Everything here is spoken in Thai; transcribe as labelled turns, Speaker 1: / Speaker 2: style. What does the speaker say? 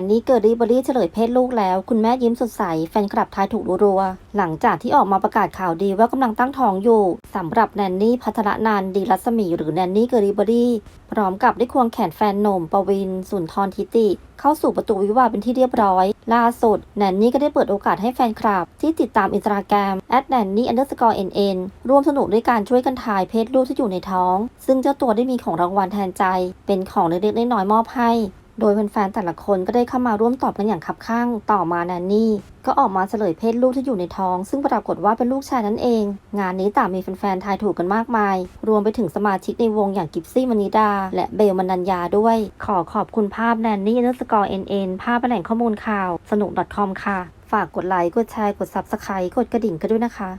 Speaker 1: นนี่เกิดรีบรี่เฉลยเพศลูกแล้ว คุณแม่ยิ้มสดใส แฟนคลับทายถูกรัวๆหลังจากที่ออกมาประกาศข่าวดีว่ากำลังตั้งท้องอยู่สำหรับแนนนี่พัทรนันดีรัศมีหรือแนนนี่เกิดรีบรี่พร้อมกับได้ควงแขนแฟนหนุ่มปวิน สุนทรทิติ เข้าสู่ประตูวิวาเป็นที่เรียบร้อย ล่าสุดแนนนี่ก็ได้เปิดโอกาสให้แฟนคลับ ที่ติดตามอินสตาแกรม at nanny underscore nn ร่วมสนุกด้วยการช่วยกันทายเพศลูกที่อยู่ในท้อง ซึ่งเจ้าตัวได้มีของรางวัลแทนใจ เป็นของเล็กๆน้อยๆมอบให้ โดยแฟนๆแต่ละคนก็ได้เข้ามาร่วมตอบกันอย่างคับข้าง ต่อมาแนนนี่ ก็ออกมาเฉลยเพศลูกที่อยู่ในท้อง ซึ่งปรากฏว่าเป็นลูกชายนั่นเอง งานนี้ต่างมีแฟนๆทายถูกกันมากมาย รวมไปถึงสมาชิกในวงอย่างกิฟซี่มณิดา และเบลมนัญญาด้วย ขอขอบคุณภาพแนนนี่เนสกอร์เอ็นเอ็นภาพแหล่งข้อมูลข่าว สนุก .com ค่ะ ฝากกดไลค์กดแชร์กด Subscribe กดกระดิ่งกันด้วยนะคะ